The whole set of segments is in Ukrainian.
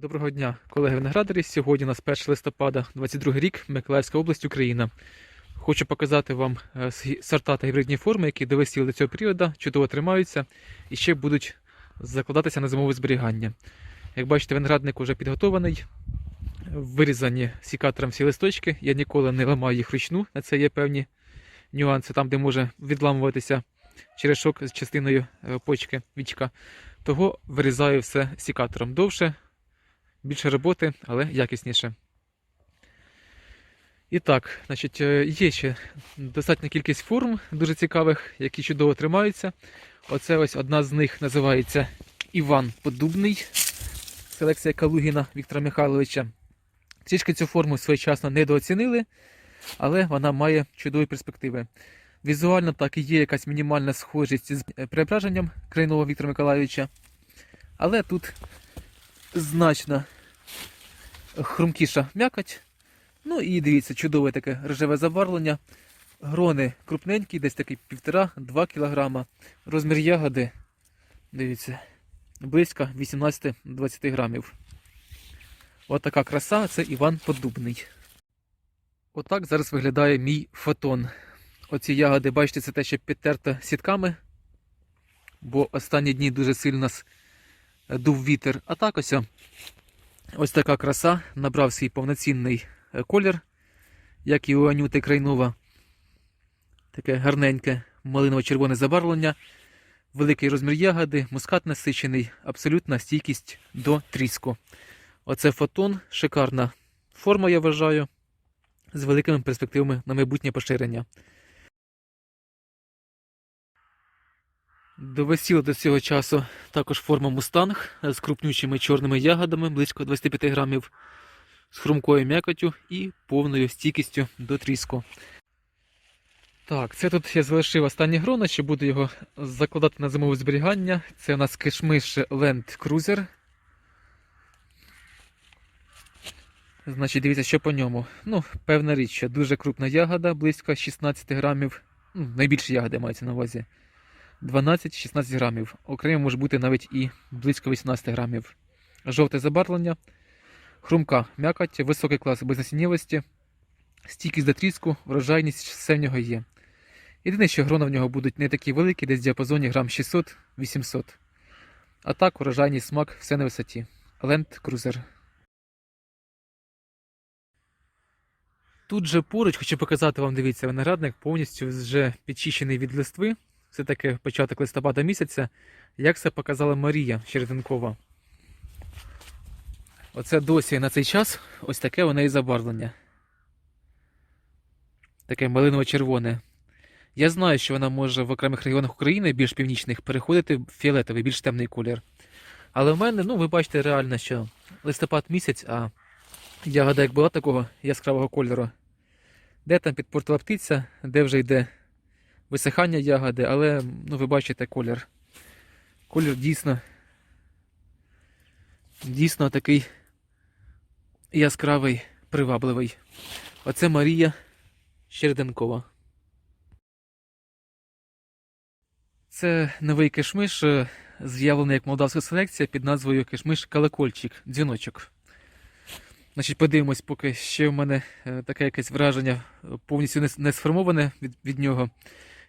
Доброго дня, колеги виноградарі. Сьогодні у нас 1 листопада, 22 рік, Миколаївська область, Україна. Хочу показати вам е, сорта та гібридні форми, які довесіли до цього періоду, чудово тримаються і ще будуть закладатися на зимове зберігання. Як бачите, виноградник вже підготований. Вирізані сікатором всі листочки. Я ніколи не ламаю їх вручну. На це є певні нюанси, там, де може відламуватися черешок з частиною е, почки вічка. Того вирізаю все сікатором. Довше, більше роботи, але якісніше. І так, значить, е, є ще достатня кількість форм, дуже цікавих, які чудово тримаються. Оце ось одна з них називається Іван Подубний. Селекція Калугіна Віктора Михайловича. Трішки цю форму своєчасно недооцінили, але вона має чудові перспективи. Візуально так і є якась мінімальна схожість з е, преображенням Крайнова Віктора Миколайовича. Але тут значно хрумкіша м'якоть. Ну і дивіться, чудове таке рожеве забарвлення. Грони крупненькі, десь такий 1,5-2 кг. Розмір ягоди, дивіться, близько 18-20 грамів. От така краса, це Іван Подубний. Отак зараз виглядає мій фотон. Оці ягоди, бачите, це те, що підтерто сітками, бо останні дні дуже сильно нас дув вітер. А так ось, ось така краса, набрав свій повноцінний е, колір, як і у Анюти Крайнова. Таке гарненьке малиново-червоне забарвлення, великий розмір ягоди, мускат насичений, абсолютна стійкість до тріску. Оце фотон, шикарна форма, я вважаю, з великими перспективами на майбутнє поширення. Довесіла до цього часу також форма мустанг з крупнючими чорними ягодами близько 25 грамів, з хрумкою м'якотю і повною стійкістю до тріску. Так, це тут я залишив останнє грона, ще буду його закладати на зимове зберігання. Це у нас кишмиш Land Cruiser. Значить, дивіться, що по ньому. Ну, певна річ, що дуже крупна ягода, близько 16 грамів. Ну, найбільше ягоди мається на увазі. 12-16 грамів. Окремо може бути навіть і близько 18 грамів. Жовте забарвлення, хрумка м'якоть, високий клас безнасіннєвості, стійкість до тріску, врожайність все в нього є. Єдине, що грона в нього будуть не такі великі, десь в діапазоні грам 600-800. А так, урожайність смак все на висоті. Land Cruiser. Тут же поруч хочу показати вам, дивіться, виноградник повністю вже підчищений від листви. Це таки початок листопада місяця. Як це показала Марія Череденкова. Оце досі на цей час ось таке у неї забарвлення. Таке малиново-червоне. Я знаю, що вона може в окремих регіонах України, більш північних, переходити в фіолетовий, більш темний колір. Але в мене, ну, ви бачите реально, що листопад місяць, а ягода як була такого яскравого кольору. Де там підпортила птиця, де вже йде висихання ягоди, але ну, ви бачите колір. Колір дійсно дійсно такий яскравий, привабливий. Оце Марія Щерденкова. Це новий кишмиш, е, з'явлений як молдавська селекція під назвою кишмиш Калекольчик, дзвіночок. Значить, подивимось, поки ще в мене е, таке якесь враження повністю не сформоване від, від нього.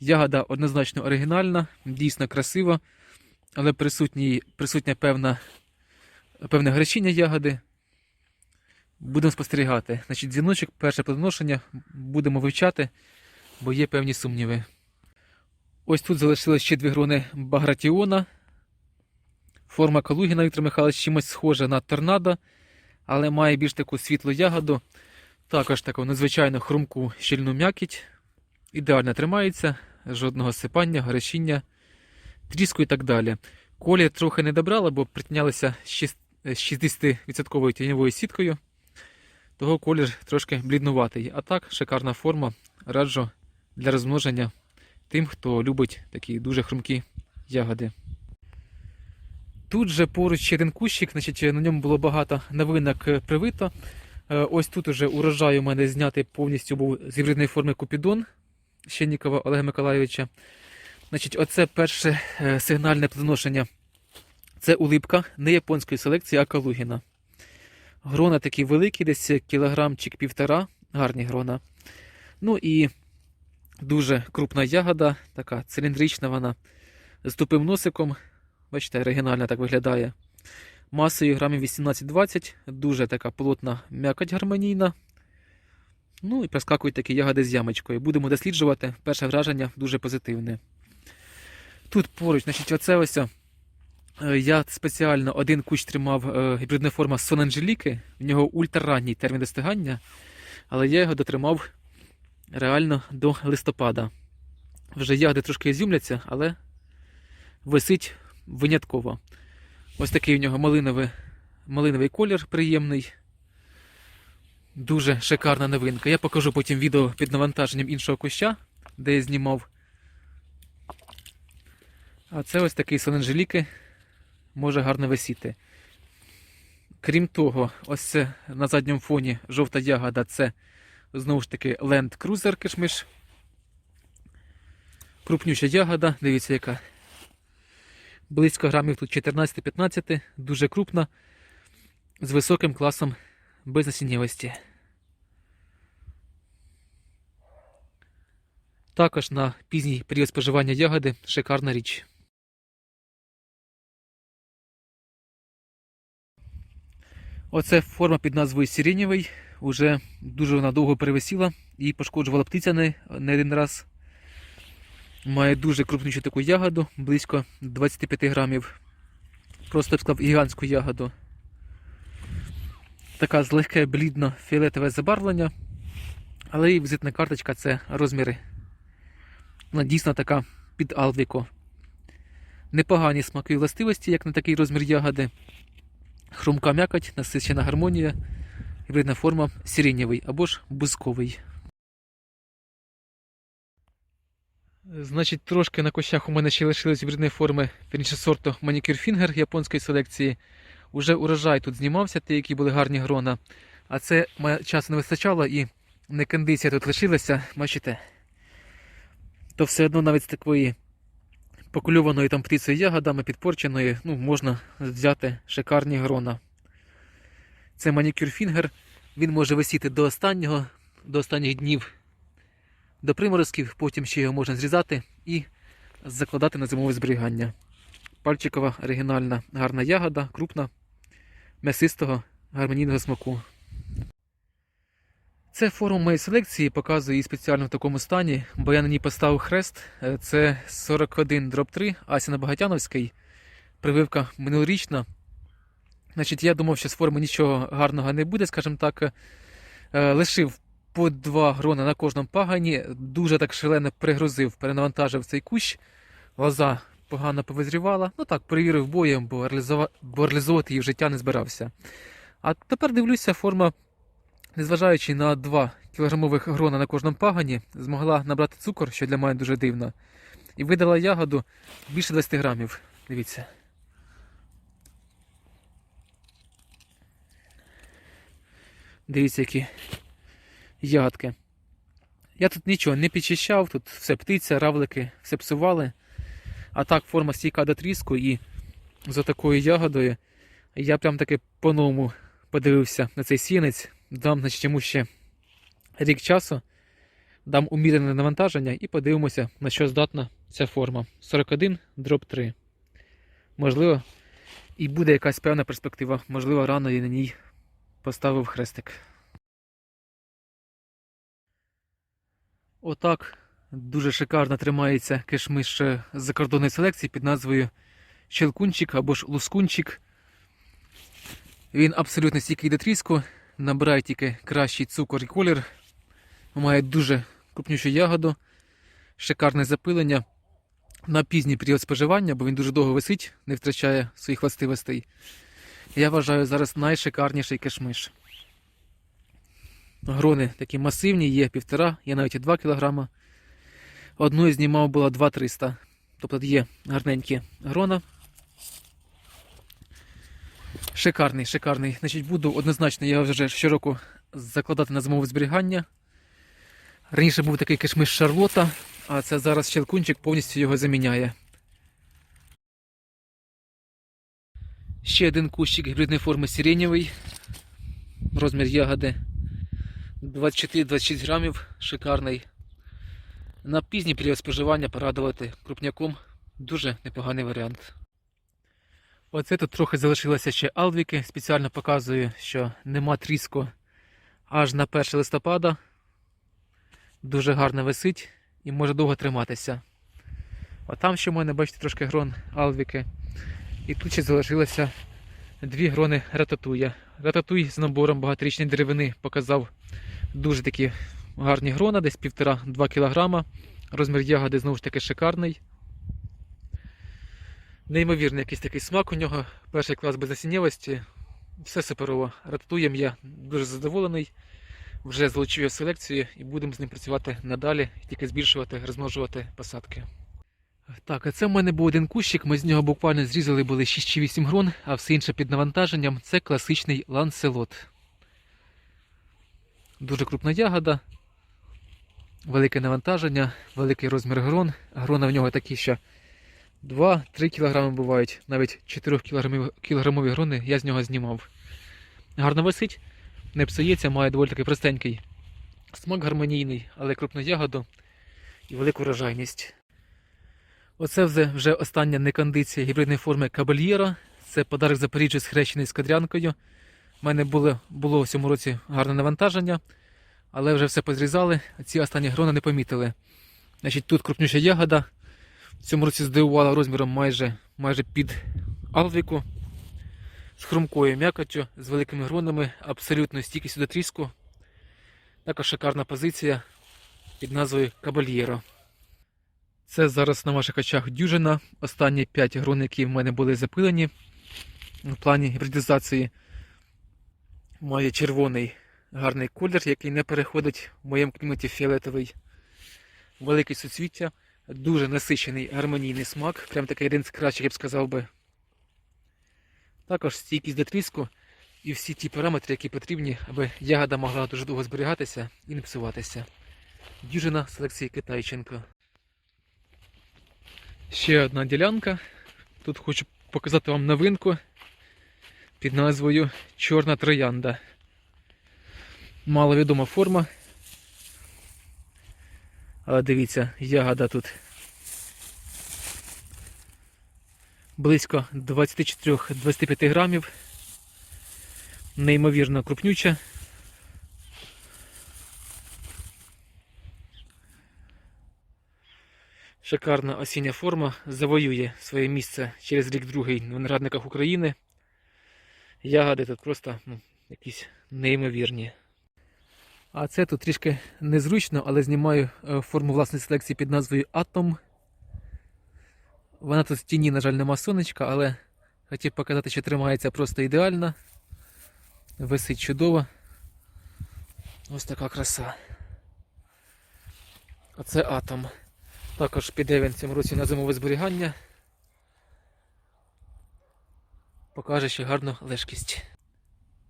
Ягода однозначно оригінальна, дійсно красива, але присутній, присутня певне гречіння ягоди. Будемо спостерігати. Значить, дзвіночок, перше плодоношення будемо вивчати, бо є певні сумніви. Ось тут залишилось ще дві грони Багратіона. Форма Калугіна Віктор Михайлович чимось схожа на торнадо, але має більш таку світлу ягоду. Також таку надзвичайно хрумку щільну м'якіть. Ідеально тримається, жодного сипання, гречіння, тріску і так далі. Колір трохи не добрала, бо з 60% тіньовою сіткою. Того колір трошки бліднуватий. А так, шикарна форма. Раджу для розмноження тим, хто любить такі дуже хрумкі ягоди. Тут же поруч ще один кущик, значить, на ньому було багато новинок е, привито. Е, Ось тут уже урожай у мене знятий повністю був з гібридної форми Купідон Щеннікова Олега Миколайовича. Значить, оце перше е, сигнальне плодоношення. Це улипка не японської селекції, а Калугіна. Грона такі великі, десь кілограмчик півтора, гарні грона. Ну і дуже крупна ягода, така циліндрична вона, з тупим носиком. Бачите, оригінально так виглядає. Масою грамів 18-20, дуже така плотна м'якоть гармонійна. Ну і проскакують такі ягоди з ямочкою. Будемо досліджувати. Перше враження дуже позитивне. Тут поруч, значить, оце ось. е, Я спеціально один кущ тримав е, гібридна форма Сон Анжеліки. В нього ультраранній термін достигання, але я його дотримав реально до листопада. Вже ягоди трошки ізюмляться, але висить винятково. Ось такий у нього малиновий, малиновий колір приємний. Дуже шикарна новинка. Я покажу потім відео під навантаженням іншого куща, де я знімав. А це ось такий сон Анжеліки може гарно висіти. Крім того, ось це на задньому фоні жовта ягода це знову ж таки Land Cruiser кишмиш. Крупнюща ягода, дивіться, яка. Близько грамів тут 14-15, дуже крупна, з високим класом безнасіннєвості. Також на пізній період споживання ягоди шикарна річ. Оце форма під назвою Сиренєвий. Уже дуже вона довго перевисіла і пошкоджувала птиця не, не один раз. Має дуже крупнючу таку ягоду, близько 25 грамів. Просто б сказав гігантську ягоду. Така з легке блідно фіолетове забарвлення. Але і візитна карточка це розміри. Вона дійсно така під Алвіко. Непогані смаки і властивості, як на такий розмір ягоди. Хрумка м'якоть, насичена гармонія, гібридна форма сиренєвий або ж бузковий. Значить, трошки на кущах у мене ще лишились гібридні форми вірніше сорту Manicure Finger японської селекції. Уже урожай тут знімався, ті, які були гарні грона. А це часу не вистачало і не кондиція тут лишилася, бачите. То все одно навіть з такої покульованої там птицею ягодами підпорченої, ну, можна взяти шикарні грона. Це манікюр фінгер. Він може висіти до останнього, до останніх днів до приморозків, потім ще його можна зрізати і закладати на зимове зберігання. Пальчикова оригінальна гарна ягода, крупна, м'ясистого, гармонійного смаку. Це форум моєї селекції, показую її спеціально в такому стані, бо я на ній поставив хрест. Е, Це 41 дроб 3 Асіна Багатяновський. Прививка минулорічна. Значить, я думав, що з форми нічого гарного не буде, скажімо так. Е, Лишив по два грона на кожному пагані. Дуже так шалено пригрузив, перенавантажив цей кущ. Лоза погано повизрівала. Ну так, перевірив боєм, бо реалізовувати її в життя не збирався. А тепер дивлюся, форма, незважаючи на 2 кілограмових грона на кожному пагані, змогла набрати цукор, що для мене дуже дивно. І видала ягоду більше 20 грамів. Дивіться. Дивіться, які ягодки. Я тут нічого не підчищав, тут все птиця, равлики, все псували. А так форма стійка до тріску і за такою ягодою я прям таки по-новому подивився на цей сінець. Дам значить, йому ще рік часу, дам умірене навантаження і подивимося, на що здатна ця форма. 41 дроб 3. Можливо, і буде якась певна перспектива. Можливо, рано я на ній поставив хрестик. Отак дуже шикарно тримається кишмиш е, закордонної селекції під назвою Щелкунчик або ж Лускунчик. Він абсолютно стійкий до тріску, набирає тільки кращий цукор і колір. Має дуже крупнішу ягоду, шикарне запилення на пізній період споживання, бо він дуже довго висить, не втрачає своїх властивостей. Я вважаю зараз найшикарніший кишмиш. Грони такі масивні, є півтора, є навіть і 2 кг. Одну знімав була 2-300. Тобто є гарненькі грона. Шикарний, шикарний. Значить, буду однозначно я вже щороку закладати на зимове зберігання. Раніше був такий кишмиш Шарлота, а це зараз щелкунчик повністю його заміняє. Ще один кущик гібридної форми сиренєвий. розмір ягоди 24-26 грамів, шикарний. На пізній період споживання порадувати крупняком дуже непоганий варіант. Оце тут трохи залишилося ще алвіки. Спеціально показую, що нема тріску аж на 1 листопада. Дуже гарно висить і може довго триматися. А там ще в мене, бачите, трошки грон алвіки. І тут ще залишилося дві грони рататуя. Рататуй з набором багаторічної деревини показав дуже такі гарні грона, десь 1,5-2 кг. Розмір ягоди знову ж таки шикарний. Неймовірний якийсь такий смак у нього. Перший клас без насіннєвості. Все суперово. Рататуєм я дуже задоволений. Вже залучив його селекцію і будемо з ним працювати надалі, тільки збільшувати, розмножувати посадки. Так, а це в мене був один кущик, ми з нього буквально зрізали були 6 чи 8 грон, а все інше під навантаженням це класичний ланселот. Дуже крупна ягода, велике навантаження, великий розмір грон. Грона в нього такі, що 2-3 кг бувають, навіть 4 кілограмові грони я з нього знімав. Гарно висить, не псується, має доволі таки простенький смак гармонійний, але крупну ягоду і велику врожайність. Оце вже остання некондиція гібридної форми Кабельєра. Це подарок Запоріжжя схрещений з кадрянкою. У мене було, було в цьому році гарне навантаження, але вже все позрізали, а ці останні грони не помітили. Значить, тут крупніша ягода. В цьому році здивувала розміром майже, майже під алвіку. З хрумкою м'якоттю, з великими гронами, абсолютно стійкістю до тріску. Також шикарна позиція під назвою Кабальєро. Це зараз на ваших очах дюжина. Останні 5 грон, які в мене були запилені в плані гібридизації. Має червоний гарний колір, який не переходить в моєму кліматі фіолетовий. Великий суцвіття, дуже насичений гармонійний смак. Прям такий один з кращих, я б сказав би. Також стійкість до тріску і всі ті параметри, які потрібні, аби ягода могла дуже довго зберігатися і не псуватися. Дюжина селекції Китайченко. Ще одна ділянка. Тут хочу показати вам новинку під назвою Чорна троянда. Маловідома форма. Але дивіться, ягода тут близько 24-25 грамів. Неймовірно крупнюча. Шикарна осіння форма завоює своє місце через рік другий в виноградниках України. Ягоди тут просто ну, якісь неймовірні. А це тут трішки незручно, але знімаю е, форму власної селекції під назвою Атом. Вона тут в тіні, на жаль, нема сонечка, але хотів показати, що тримається просто ідеально. Висить чудово. Ось така краса. Оце атом. Також піде він в цьому році на зимове зберігання. Покаже ще гарну лежкість.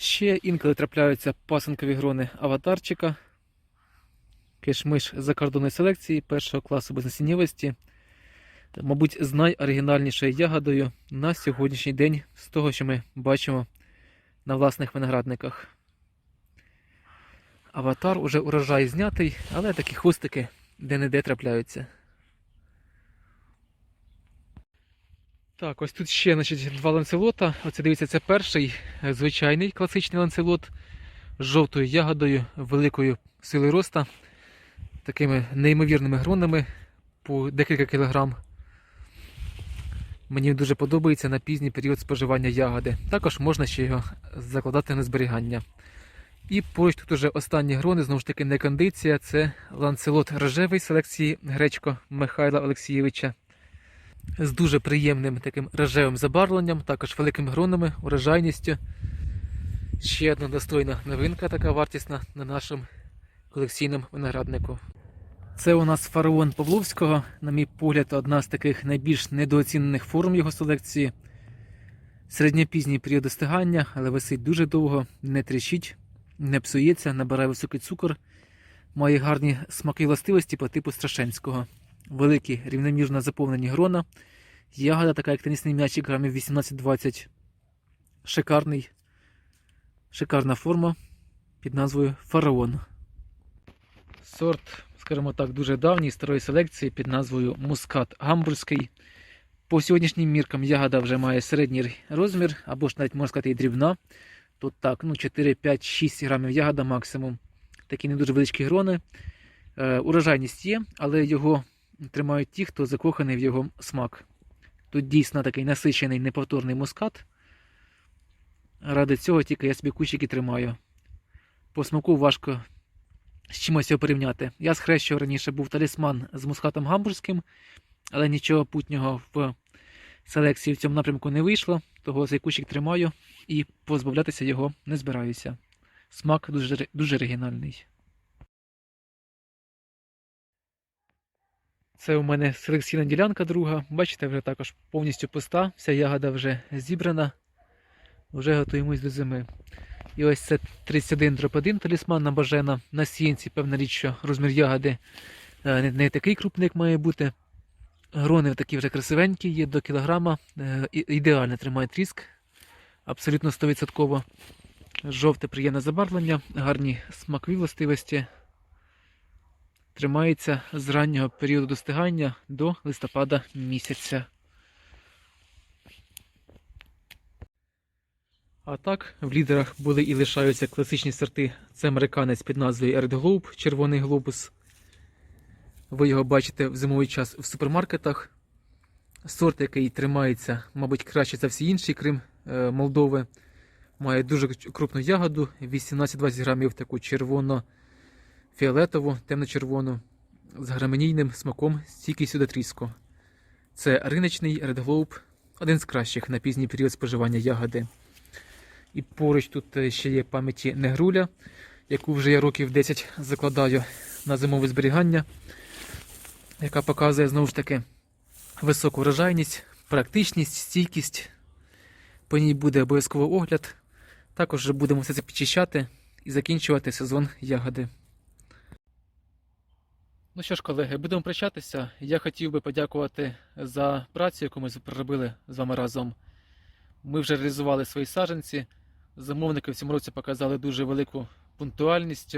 Ще інколи трапляються пасенкові грони аватарчика. Кишмиш закордонної селекції першого класу безнасіннєвості. Мабуть, з найоригінальнішою ягодою на сьогоднішній день з того, що ми бачимо на власних виноградниках. Аватар уже урожай знятий, але такі хвостики де-не-де трапляються. Так, ось тут ще значить, два ланцелота. Оце дивіться, це перший е, звичайний класичний ланцелот з жовтою ягодою, великою силою роста, такими неймовірними гронами по декілька кілограм. Мені дуже подобається на пізній період споживання ягоди. Також можна ще його закладати на зберігання. І поруч тут уже останні грони, знову ж таки, не кондиція. Це ланцелот рожевий селекції Гречко Михайла Олексійовича. З дуже приємним таким рожевим забарвленням, також великими гронами, урожайністю. Ще одна достойна новинка, така вартісна на нашому колекційному винограднику. Це у нас фараон Павловського, на мій погляд, одна з таких найбільш недооцінених форм його селекції. Середньопізній період достигання, але висить дуже довго, не тріщить, не псується, набирає високий цукор, має гарні смаки і властивості по типу Страшенського. Великі рівномірно заповнені грона. Ягода така, як тенісний м'ячик, грамів 18-20. Шикарний. Шикарна форма. під назвою Фараон. Сорт, скажімо так, дуже давній старої селекції під назвою Мускат Гамбурзький. По сьогоднішнім міркам ягода вже має середній розмір, або ж навіть можна сказати і дрібна. Тут так, ну 4, 5, 6 грамів ягода максимум. Такі не дуже величкі грони. Е, урожайність є, але його тримають ті, хто закоханий в його смак. Тут дійсно такий насичений неповторний мускат. Ради цього тільки я собі кущики тримаю. По смаку важко з чимось його порівняти. Я схрещував раніше був талісман з мускатом гамбурзьким, але нічого путнього в селекції в цьому напрямку не вийшло, того цей кущик тримаю і позбавлятися його не збираюся. Смак дуже, дуже оригінальний. Це у мене селекційна ділянка друга. Бачите, вже також повністю пуста, вся ягода вже зібрана. Вже готуємось до зими. І ось це 31 дроп 1 талісман на бажена. На сіянці, певна річ, що розмір ягоди е, не, такий крупний, як має бути. Грони такі вже красивенькі, є до кілограма. Е, Ідеально тримає тріск. Абсолютно 100%. Жовте приємне забарвлення, гарні смакові властивості. Тримається з раннього періоду достигання до листопада місяця. А так, в лідерах були і лишаються класичні сорти. Це американець під назвою Red Globe, червоний глобус. Ви його бачите в зимовий час в супермаркетах. Сорт, який тримається, мабуть, краще за всі інші, крім е, Молдови. Має дуже крупну ягоду, 18-20 грамів таку червоно-фіолетову, темно-червону, з граменійним смаком стійкістю до тріску. Це риночний Red Globe, один з кращих на пізній період споживання ягоди. І поруч тут е, ще є пам'яті негруля, яку вже я років 10 закладаю на зимове зберігання, яка показує знову ж таки високу врожайність, практичність, стійкість. По ній буде обов'язково огляд. Також будемо все це підчищати і закінчувати сезон ягоди. Ну що ж, колеги, будемо прощатися. Я хотів би подякувати за працю, яку ми проробили з вами разом. Ми вже реалізували свої саджанці. Замовники в цьому році показали дуже велику пунктуальність,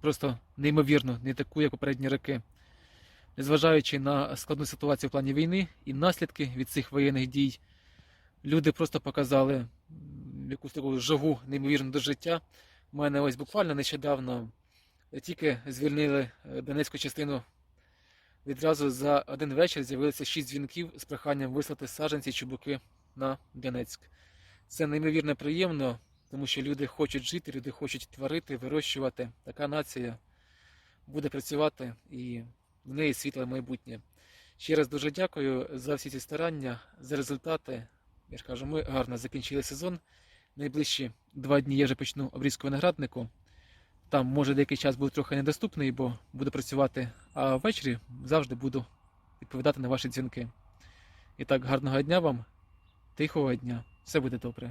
просто неймовірно, не таку, як попередні роки. Незважаючи на складну ситуацію в плані війни і наслідки від цих воєнних дій, люди просто показали якусь таку жагу неймовірну до життя. У мене ось буквально нещодавно тільки звільнили е, Донецьку частину. Відразу за один вечір з'явилося шість дзвінків з проханням вислати саджанці чубуки на Донецьк. Це неймовірно приємно, тому що люди хочуть жити, люди хочуть творити, вирощувати. Така нація буде працювати і в неї світле майбутнє. Ще раз дуже дякую за всі ці старання, за результати. Я ж кажу, ми гарно закінчили сезон. Найближчі два дні я вже почну обрізку винограднику. Там може деякий час був трохи недоступний, бо буду працювати, а ввечері завжди буду відповідати на ваші дзвінки. І так, гарного дня вам, тихого дня, все буде добре.